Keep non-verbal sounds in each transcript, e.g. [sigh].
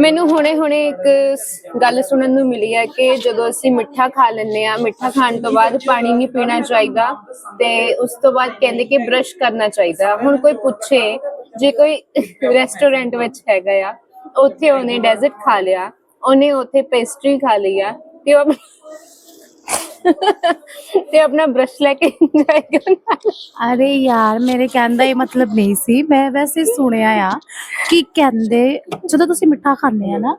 ਮੈਨੂੰ ਹੁਣੇ-ਹੁਣੇ ਇੱਕ ਗੱਲ ਸੁਣਨ ਨੂੰ ਮਿਲੀ ਹੈ ਕਿ ਜਦੋਂ ਅਸੀਂ ਮਿੱਠਾ ਖਾ ਲੈਂਦੇ ਆ ਮਿੱਠਾ ਖਾਣ ਤੋਂ ਬਾਅਦ ਪਾਣੀ ਨਹੀਂ ਪੀਣਾ ਚਾਹੀਦਾ ਤੇ ਉਸ ਤੋਂ ਬਾਅਦ ਕਹਿੰਦੇ ਕਿ ਬ੍ਰਸ਼ ਕਰਨਾ ਚਾਹੀਦਾ। ਹੁਣ ਕੋਈ ਪੁੱਛੇ, ਜੇ ਕੋਈ ਰੈਸਟੋਰੈਂਟ ਵਿੱਚ ਹੈਗਾ ਆ, ਉੱਥੇ ਉਹਨੇ ਡੈਜ਼ਰਟ ਖਾ ਲਿਆ, ਉਹਨੇ ਉੱਥੇ ਪੇਸਟਰੀ ਖਾ ਲਈ ਆ ਤੇ ਉਹ ਤੇ ਆਪਣਾ ਬ੍ਰਸ਼ ਲੈ ਕੇ ਜਾਏਗਾ ਨਾਲ। ਅਰੇ ਯਾਰ ਮੇਰੇ ਕਹਿਣ ਦਾ ਇਹ ਮਤਲਬ ਨਹੀਂ ਸੀ। ਮੈਂ ਵੈਸੇ ਸੁਣਿਆ ਆ ਕਿ ਕਹਿੰਦੇ ਜਦੋਂ ਤੁਸੀਂ ਮਿੱਠਾ ਖਾਂਦੇ ਆ ਨਾ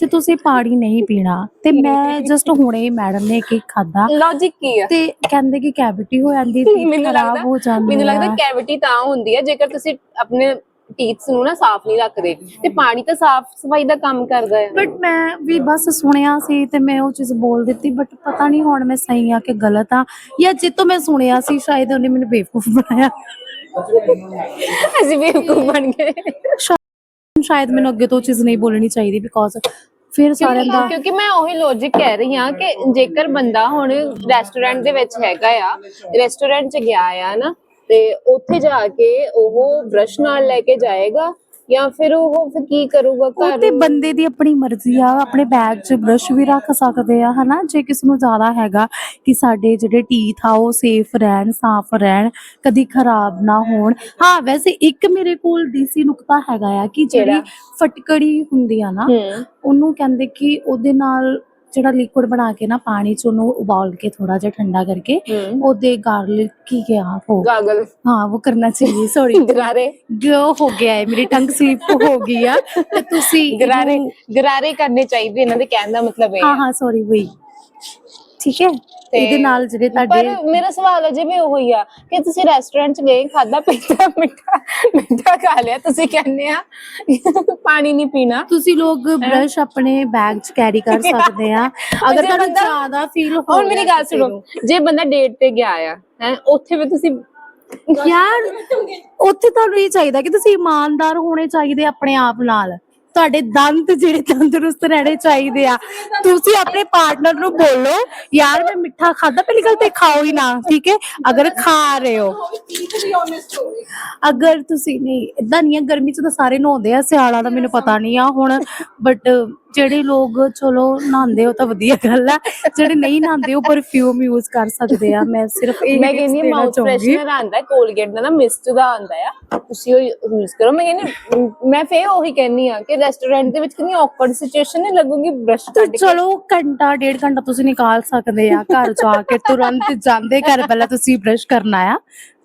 ਤੇ ਤੁਸੀਂ ਪਾਣੀ ਨਹੀਂ ਪੀਣਾ। ਤੇ ਮੈਂ ਜਸਟ ਹੁਣੇ ਮੈਡਮ ਨੇ ਕੇਕ ਖਾਦਾ ਲੌਜੀਕ ਕੀ ਆ? ਤੇ ਕਹਿੰਦੇ ਕਿ ਕੈਵਿਟੀ ਹੋ ਜਾਂਦੀ ਤੇ ਮੈਨੂੰ ਖਰਾਬ ਹੋ ਜਾਂਦੀ ਮੈਨੂੰ ਲੱਗਦਾ ਆ। ਕੈਵਿਟੀ ਤਾਂ ਹੁੰਦੀ ਹੈ ਜੇਕਰ ਤੁਸੀਂ ਆਪਣੇ ਟੀਥਸ ਨੂੰ ਨਾ ਸਾਫ਼ ਨਹੀਂ ਰੱਖਦੇ ਤੇ ਪਾਣੀ ਤਾਂ ਸਾਫ਼ ਸਫ਼ਾਈ ਦਾ ਕੰਮ ਕਰਦਾ ਹੈ। ਬਟ ਮੈਂ ਵੀ ਬਸ ਸੁਣਿਆ ਸੀ ਤੇ ਮੈਂ ਉਹ ਚੀਜ਼ ਬੋਲ ਦਿੱਤੀ ਬਟ ਪਤਾ ਨਹੀਂ ਹੁਣ ਮੈਂ ਸਹੀ ਆ ਕਿ ਗਲਤ ਆ ਜਾਂ ਜਿੱਤੋਂ ਮੈਂ ਸੁਣਿਆ ਸੀ ਸ਼ਾਇਦ ਉਹਨੇ ਮੈਨੂੰ ਬੇਵਕੂਫ ਬਣਾਇਆ। ਅਸੀਂ ਬੇਵਕੂਫ ਬਣ ਗਏ। ਸ਼ਾਇਦ ਮੈਨੂੰ ਅੱਗੇ ਤੋਂ ਚੀਜ਼ ਨਹੀਂ ਬੋਲਣੀ ਚਾਹੀਦੀ ਬਿਕੋਜ਼ ਫਿਰ ਸਾਰਿਆਂ ਦਾ ਕਿਉਂਕਿ ਮੈਂ ਉਹੀ ਲੌਜੀਕ ਕਹਿ ਰਹੀ ਹਾਂ ਕਿ ਜੇਕਰ ਬੰਦਾ ਹੁਣ ਰੈਸਟੋਰੈਂਟ ਦੇ ਵਿੱਚ ਹੈਗਾ ਆ ਰੈਸਟੋਰੈਂਟ 'ਚ ਗਿਆ ਆ ਨਾ ਤੇ ਉੱਥੇ ਜਾ ਕੇ ਉਹ ਬ੍ਰਸ਼ ਨਾਲ ਲੈ ਕੇ ਜਾਏਗਾ ਜਾਂ ਫਿਰ ਉਹ ਫਿਰ ਕੀ ਕਰੂਗਾ ਉਹ ਘਰ? ਤੇ ਬੰਦੇ ਦੀ ਆਪਣੀ ਮਰਜ਼ੀ ਆ ਆਪਣੇ ਬੈਗ 'ਚ ਬ੍ਰਸ਼ ਵੀ ਰੱਖ ਸਕਦੇ ਆ ਹਨਾ? ਜੇ ਕਿਸ ਨੂੰ ਜ਼ਿਆਦਾ ਹੈਗਾ ਕਿ ਸਾਡੇ ਜਿਹੜੇ ਟੀਥ ਆ ਉਹ ਸੇਫ ਰਹਿਣ ਸਾਫ਼ ਰਹਿਣ ਕਦੀ ਖਰਾਬ ਨਾ ਹੋਣ। ਹਾਂ ਵੈਸੇ ਇੱਕ ਮੇਰੇ ਕੋਲ ਡੀਸੀ ਨੁਕਤਾ ਹੈਗਾ ਆ ਕਿ ਜਿਹੜੀ ਕਿਹੜਾ? ਫਟਕੜੀ ਹੁੰਦੀ ਆ ਨਾ ਹੂੰ। ਉਹਨੂੰ ਕਹਿੰਦੇ ਕਿ ਉਹਦੇ ਨਾਲ ਜਿਹੜਾ ਲਿਕੁਇਡ ਬਣਾ ਕੇ ਨਾ ਪਾਣੀ 'ਚ ਉਹਨੂੰ ਉਬਾਲ ਕੇ ਥੋੜਾ ਜਿਹਾ ਠੰਡਾ ਕਰਕੇ ਹੂੰ। ਉਹਦੇ ਗਾਰਲਿਕ ਕੀ ਗਿਆ ਉਹ? ਗਾਗਲ। ਹਾਂ ਉਹ ਕਰਨਾ ਚਾਹੀਏ ਸੌਰੀ [laughs] ਗਰਾਰੇ। ਜੋ ਹੋ ਗਿਆ ਹੈ ਮੇਰੀ ਟੰਗ ਸਲਿਪ ਹੋ ਗਈ ਆ। ਤੇ ਤੁਸੀਂ ਗਰਾਰੇ ਗਰਾਰੇ ਕਰਨੇ ਚਾਹੀਦੇ ਇਹਨਾਂ ਦੇ ਕਹਿਣ ਦਾ ਮਤਲਬ ਇਹ ਹਾਂ ਹੈ। ਹਾਂ ਸੌਰੀ ਵਈ ਠੀਕ ਹੈ? ਇਹਦੇ ਨਾਲ ਜਿਹੜੇ ਪਰ ਤੁਹਾਡੇ ਮੇਰਾ ਸਵਾਲ ਅਜੇ ਵੀ ਉਹ ਹੀ ਆ ਕਿ ਤੁਸੀਂ ਰੈਸਟੋਰੈਂਟ ਚ ਗਏ ਖਾਦਾ ਪੀਤਾ ਮਿੱਠਾ ਮਿੱਠਾ ਖਾ ਲਿਆ ਤੁਸੀਂ ਕਹਿੰਦੇ ਆ ਪਾਣੀ ਨਹੀਂ ਪੀਣਾ। ਤੁਸੀਂ ਲੋਕ ਬ੍ਰਸ਼ ਆਪਣੇ ਬੈਗ 'ਚ ਕੈਰੀ ਕਰ [laughs] ਸਕਦੇ ਆ। ਅਗਰ ਤੁਹਾਨੂੰ ਜ਼ਿਆਦਾ ਫੀਲ ਹੋ ਹੁਣ ਮੇਰੀ ਗੱਲ ਸੁਣੋ ਜੇ ਬੰਦਾ ਡੇਟ ਤੇ ਗਿਆ ਆ ਹੈ ਉੱਥੇ ਵੀ ਤੁਸੀਂ ਯਾਰ ਉੱਥੇ ਤੁਹਾਨੂੰ ਇਹ ਚਾਹੀਦਾ ਕਿ ਤੁਸੀਂ ਇਮਾਨਦਾਰ ਹੋਣੇ ਚਾਹੀਦੇ ਆਪਣੇ ਆਪ ਨਾਲ। ਤੁਹਾਡੇ ਦੰਦ ਜਿਹੜੇ ਤੰਦਰੁਸਤ ਰਹਿਣੇ ਚਾਹੀਦੇ ਆ। ਤੁਸੀਂ ਆਪਣੇ ਪਾਰਟਨਰ ਨੂੰ ਬੋਲੋ, ਯਾਰ, ਮੈਂ ਮਿੱਠਾ ਖਾਦਾ ਪਹਿਲੀ ਗੱਲ ਤੇ ਖਾਓ ਹੀ ਨਾ, ਠੀਕ ਹੈ? ਅਗਰ ਖਾ ਰਹੇ ਹੋ। ਅਗਰ ਤੁਸੀਂ ਨਹੀਂ ਇਦਾਂ ਨਹੀਂ ਆ, ਗਰਮੀ ਚ ਤਾਂ ਸਾਰੇ ਨਹਾਉਂਦੇ ਆ, ਸਿਆਲਾਂ ਦਾ ਮੈਨੂੰ ਪਤਾ ਨਹੀਂ ਆ ਹੁਣ ਬਟ ਜਿਹੜੇ ਲੋਕ ਚਲੋ ਨਹਾਉਂਦੇ ਹੋ ਤਾਂ ਵਧੀਆ ਗੱਲ ਆ। ਜਿਹੜੇ ਨਹੀਂ ਨਹਾਉਂਦੇ ਉਹ ਪਰਫਿਊਮ ਯੂਜ਼ ਕਰ ਸਕਦੇ ਆ। ਮੈਂ ਸਿਰਫ ਇਹ ਮੈਂ ਕਹਿੰਦੀ ਮਾਊਥ। ਫਰੈਸ਼ਨਰ ਆਂਦਾ ਕੋਲਗੇਟ ਦਾ ਨਾ ਮਿਸਟ ਦਾ ਆਂਦਾ ਆ। ਤੁਸੀਂ ਉਹ ਯੂਜ਼ ਕਰੋ। ਮੈਂ ਕਹਿੰਦੀ ਮੈਂ ਫੇਰ ਉਹੀ ਕਹਿੰਨੀ ਆ ਕਿ ਰੈਸਟੋਰੈਂਟ ਦੇ ਵਿੱਚ ਕਿੰਨੀ ਔਕਵਰਡ ਸਿਚੁਏਸ਼ਨ ਨਹੀਂ ਲੱਗੂਗੀ ਬ੍ਰਸ਼ ਕੱਢ ਕੇ। ਚਲੋ ਘੰਟਾ ਡੇਢ ਘੰਟਾ ਤੁਸੀਂ ਨਿਕਾਲ ਸਕਦੇ ਆ ਘਰ ਜਾ ਕੇ ਤੁਰੰਤ ਜਾਂਦੇ ਘਰ ਪਹਿਲਾਂ ਤੁਸੀਂ ਬ੍ਰਸ਼ ਕਰਨਾ ਆ।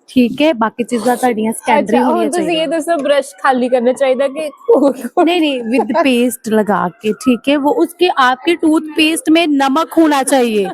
ਠੀਕ ਹੈ ਬਾਕੀ ਚੀਜ਼ਾਂ ਤੁਹਾਡੀਆਂ ਸੈਕੰਡਰੀ ਅੱਛਾ ਹੁਣ ਹੋਣੀਆਂ ਤੁਸੀਂ ਚਾਹੀਦੀਆਂ ਇਹ ਦੱਸੋ ਬ੍ਰਸ਼ ਖਾਲੀ ਕਰਨਾ ਚਾਹੀਦਾ कि नहीं नहीं विद पेस्ट लगा के ठीक है वो उसके आपके टूथपेस्ट में नमक होना चाहिए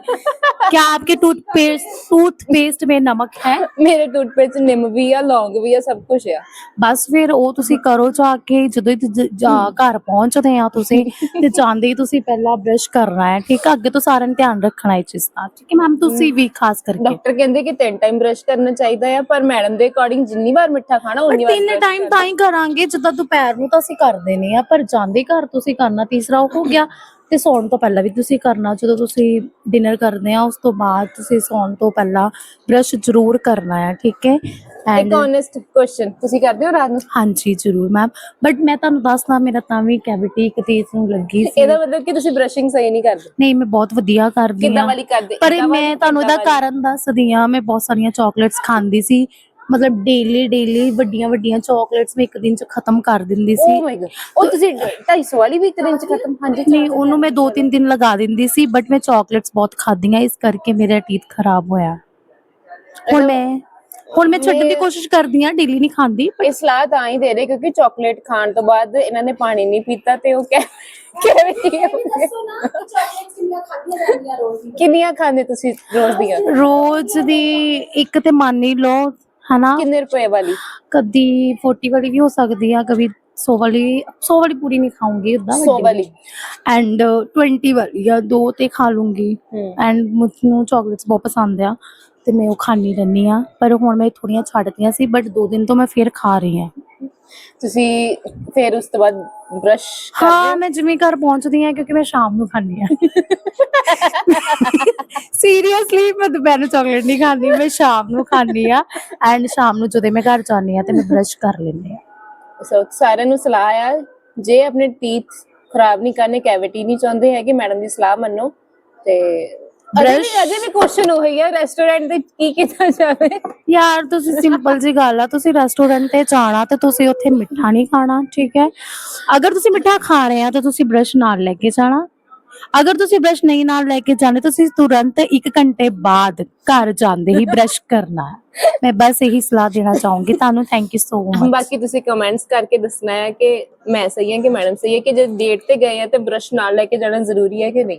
क्या आपके टूथपेस्ट टूथपेस्ट में नमक है ਮੇਰੇ ਟੂਥਪੇਸਟ ਨਿੰਮ ਵੀ ਆ ਲੌਂਗ ਵੀ ਆ ਸਭ ਕੁਝ ਆ ਬਸ ਫਿਰ ਉਹ ਤੁਸੀਂ ਕਰੋ ਜਾ ਕੇ ਜਦੋਂ ਹੀ ਤੁਸੀਂ ਜਾ ਘਰ ਪਹੁੰਚਦੇ ਆ ਤੁਸੀਂ ਤੇ ਜਾਂਦੇ ਹੀ ਤੁਸੀਂ ਪਹਿਲਾਂ ਬ੍ਰਸ਼ ਕਰਨਾ ਹੈ ਠੀਕ ਹੈ ਅੱਗੇ ਤੋਂ ਸਾਰਿਆਂ ਨੇ ਧਿਆਨ ਰੱਖਣਾ ਹੈ ਚੀਜ਼ ਦਾ ਠੀਕ ਹੈ ਮੈਮ ਤੁਸੀਂ ਵੀ ਖਾਸ ਕਰਕੇ ਡਾਕਟਰ ਕਹਿੰਦੇ ਕਿ ਤਿੰਨ ਟਾਈਮ ਬ੍ਰਸ਼ ਕਰਨਾ ਚਾਹੀਦਾ ਆ ਪਰ ਮੈਡਮ ਦੇ ਅਕੋਰਡਿੰਗ ਜਿੰਨੀ ਵਾਰ ਮਿੱਠਾ ਖਾਣਾ ਉਨੀ ਵਾਰ ਤਿੰਨ ਟਾਈਮ। ਤਾਂ ਹੀ ਕਰਾਂਗੇ ਜਿੱਦਾਂ ਦੁਪਹਿਰ ਨੂੰ ਤਾਂ ਅਸੀਂ ਕਰਦੇ ਨਹੀਂ ਆ ਪਰ ਜਾਂਦੇ ਘਰ ਤੁਸੀਂ ਕਰਨਾ ਤੀਸਰਾ ਉਹ ਹੋ ਗਿਆ ਤੇ ਸੌਣ ਤੋਂ ਪਹਿਲਾਂ ਵੀ ਤੁਸੀਂ ਕਰਨਾ ਜਦੋਂ ਤੁਸੀਂ ਡਿਨਰ ਕਰਦੇ ਆ ਉਸ ਤੋਂ ਬਾਅਦ ਤੁਸੀਂ ਸੌਣ ਤੋਂ ਪਹਿਲਾਂ ਬ੍ਰਸ਼ ਜ਼ਰੂਰ ਕਰਨਾ ਹੈ ਠੀਕ ਹੈ? ਇੱਕ ਓਨੈਸਟ ਕੁਐਸਚਨ ਤੁਸੀਂ ਕਰਦੇ ਹੋ ਰਾਤ ਨੂੰ? ਹਾਂਜੀ ਜ਼ਰੂਰ ਮੈਮ ਬਟ ਮੈਂ ਤੁਹਾਨੂੰ ਦੱਸਦਾ ਮੇਰਾ ਤਾਂ ਵੀ ਕੈਵਿਟੀ ਇੱਕ ਤੀਸ ਨੂੰ ਲੱਗੀ ਸੀ। ਇਹਦਾ ਮਤਲਬ ਕਿ ਤੁਸੀਂ ਬ੍ਰਸ਼ਿੰਗ ਸਹੀ ਨਹੀਂ ਕਰਦੇ? ਨਹੀਂ ਮੈਂ ਬਹੁਤ ਵਧੀਆ ਕਰਦੀ ਕਿੱਦਾਂ ਆ ਵਾਲੀ ਕਰਦੇ? ਪਰ ਮੈਂ ਤੁਹਾਨੂੰ ਇਹਦਾ? ਕਾਰਨ ਦੱਸਦੀ ਆ ਮੈਂ ਬਹੁਤ ਸਾਰੀਆਂ ਚਾਕਲੇਟਸ ਖਾਂਦੀ ਸੀ। ਮਤਲਬ ਡੇਲੀ ਡੇਲੀ ਵੱਡੀਆਂ ਵੱਡੀਆਂ ਚਾਕਲੇਟਸ ਮੈਂ ਇੱਕ ਦਿਨ ਚ ਖਤਮ ਕਰ ਦਿੰਦੀ ਸੀ। Oh ਉਹ ਤੁਸੀਂ 250 ਵਾਲੀ ਵੀ ਇੱਕ ਦਿਨ ਚ ਖਤਮ ਹਾਂਜੀ ਨਹੀਂ ਉਹਨੂੰ ਮੈਂ 2-3 ਦਿਨ ਲਗਾ ਦਿੰਦੀ ਸੀ ਬਟ ਮੈਂ ਚਾਕਲੇਟਸ ਬਹੁਤ ਖਾਧੀਆਂ ਇਸ ਕਰਕੇ ਮੇਰਾ ਟੀਥ ਖਰਾਬ ਹੋਇਆ। ਹੁਣ ਮੈਂ ਹੁਣ ਮੈਂ ਛੱਡਣ ਦੀ ਕੋਸ਼ਿਸ਼ ਕਰਦੀ ਆ ਡੇਲੀ ਨਹੀਂ ਖਾਂਦੀ ਇਹ ਸਲਾਹ ਤਾਂ ਹੀ ਦੇ ਰਹੇ ਕਿਉਂਕਿ ਚਾਕਲੇਟ ਖਾਣ ਤੋਂ ਬਾਅਦ ਇਹਨਾਂ ਨੇ ਪਾਣੀ ਨਹੀਂ ਪੀਤਾ ਤੇ ਉਹ ਕਹਿ ਕਹਿ ਕਿੰਨੀਆਂ ਖਾਂਦੇ ਤੁਸੀਂ ਰੋਜ਼ ਦੀਆਂ? ਰੋਜ਼ ਦੀ ਇੱਕ ਤੇ ਮੰਨ ਹੀ ਲਓ ਹਨਾ? ਕਿੰਨੇ ਰੁਪਏ ਵਾਲੀ? ਕਦੀ 40 ਵਾਲੀ ਵੀ ਹੋ ਸਕਦੀ ਆ ਕभी 100 ਵਾਲੀ 100 ਵਾਲੀ ਪੂਰੀ ਨਹੀਂ ਖਾਉਂਗੀ ਉਦਾਂ 100 ਵਾਲੀ? ਐਂਡ 20 ਵਾਲੀ ਜਾਂ ਦੋ ਤੇ ਖਾ ਲੂੰਗੀ। ਐਂਡ ਮੈਨੂੰ ਚਾਕਲੇਟਸ ਬਹੁਤ ਪਸੰਦ ਆ ਤੇ ਮੈਂ ਉਹ ਖਾਣੀ ਰਹਿੰਦੀ ਆ। ਪਰ ਹੁਣ ਮੈਂ ਥੋੜੀਆਂ ਛੱਡਤੀਆਂ ਸੀ ਬਟ ਦੋ ਦਿਨ ਤੋਂ ਮੈਂ ਫੇਰ ਖਾ ਰਹੀ ਆ। ਤੁਸੀਂ ਫਿਰ ਉਸ ਤੋਂ ਬਾਅਦ ਬ੍ਰਸ਼ ਹਾਂ ਮੈਂ ਜਿਵੇਂ ਘਰ ਪਹੁੰਚਦੀ ਆ ਕਿਉਂਕਿ ਮੈਂ ਸ਼ਾਮ ਨੂੰ ਖਾਂਦੀ ਆ ਸੀਰੀਅਸਲੀ ਮੈਂ ਦੁਪਹਿਰ ਨੂੰ ਚਾਕਲੇਟ ਨਹੀਂ ਖਾਂਦੀ ਮੈਂ ਸ਼ਾਮ ਨੂੰ ਖਾਂਦੀ ਆ ਐਂਡ ਸ਼ਾਮ ਨੂੰ ਜਦੋਂ ਮੈਂ ਘਰ ਜਾਂਦੀ ਆ ਤੇ ਮੈਂ ਬ੍ਰਸ਼ ਕਰ ਲੈਂਦੀ ਆ ਸੋ ਸਾਰਿਆਂ ਨੂੰ ਸਲਾਹ ਆ ਜੇ ਆਪਣੇ ਟੀਥ ਖਰਾਬ ਨਹੀਂ ਕਰਨੇ ਕੈਵਿਟੀ ਨਹੀਂ ਚਾਹੁੰਦੇ ਹੈ ਕਿ ਮੈਡਮ ਦੀ ਸਲਾਹ ਮੰਨੋ ਤੇ Brush- ਅਜੇ ਵੀ ਕੁਐਸਚਨ ਉਹੀ ਹੈ ਰੈਸਟੋਰੈਂਟ ਦੇ ਕੀ ਕੀਤਾ ਜਾਵੇ? ਯਾਰ ਤੁਸੀਂ ਸਿੰਪਲ ਜੀ ਗੱਲ ਆ ਤੁਸੀਂ ਰੈਸਟੋਰੈਂਟ ਤੇ ਜਾਣਾ ਤੇ ਤੁਸੀਂ ਉੱਥੇ ਮਿੱਠਾ ਨਹੀਂ ਖਾਣਾ ਠੀਕ ਹੈ? ਅਗਰ ਤੁਸੀਂ ਮਿੱਠਾ ਖਾ ਰਹੇ ਆ ਤਾਂ ਤੁਸੀਂ ਬ੍ਰਸ਼ ਨਾਲ ਲੈ ਕੇ ਜਾਣਾ। ਅਗਰ ਤੁਸੀਂ ਬ੍ਰਸ਼ ਨਹੀਂ ਨਾਲ ਲੈ ਕੇ ਜਾਣੇ ਤੁਸੀਂ ਤੁਰੰਤ 1 ਘੰਟੇ ਬਾਅਦ ਘਰ ਜਾਂਦੇ ਹੀ ਬ੍ਰਸ਼ ਕਰਨਾ। ਹੈ ਮੈਂ ਬਸ ਇਹੀ ਸਲਾਹ ਦੇਣਾ ਚਾਹੂੰਗੀ ਤੁਹਾਨੂੰ ਥੈਂਕ ਯੂ ਸੋ ਮਚ ਬਾਕੀ ਤੁਸੀਂ ਕਮੈਂਟਸ ਕਰਕੇ ਦੱਸਣਾ ਹੈ ਕਿ ਮੈਂ ਸਹੀ ਹਾਂ ਕਿ ਮੈਡਮ ਸਹੀ ਹੈ ਕਿ ਜੇ ਡੇਟ ਤੇ ਗਏ ਆ ਤੇ ਬ੍ਰਸ਼ ਨਾਲ ਲੈ ਕੇ ਜਾਣਾ ਜ਼ਰੂਰੀ ਹੈ ਕਿ ਨਹੀਂ?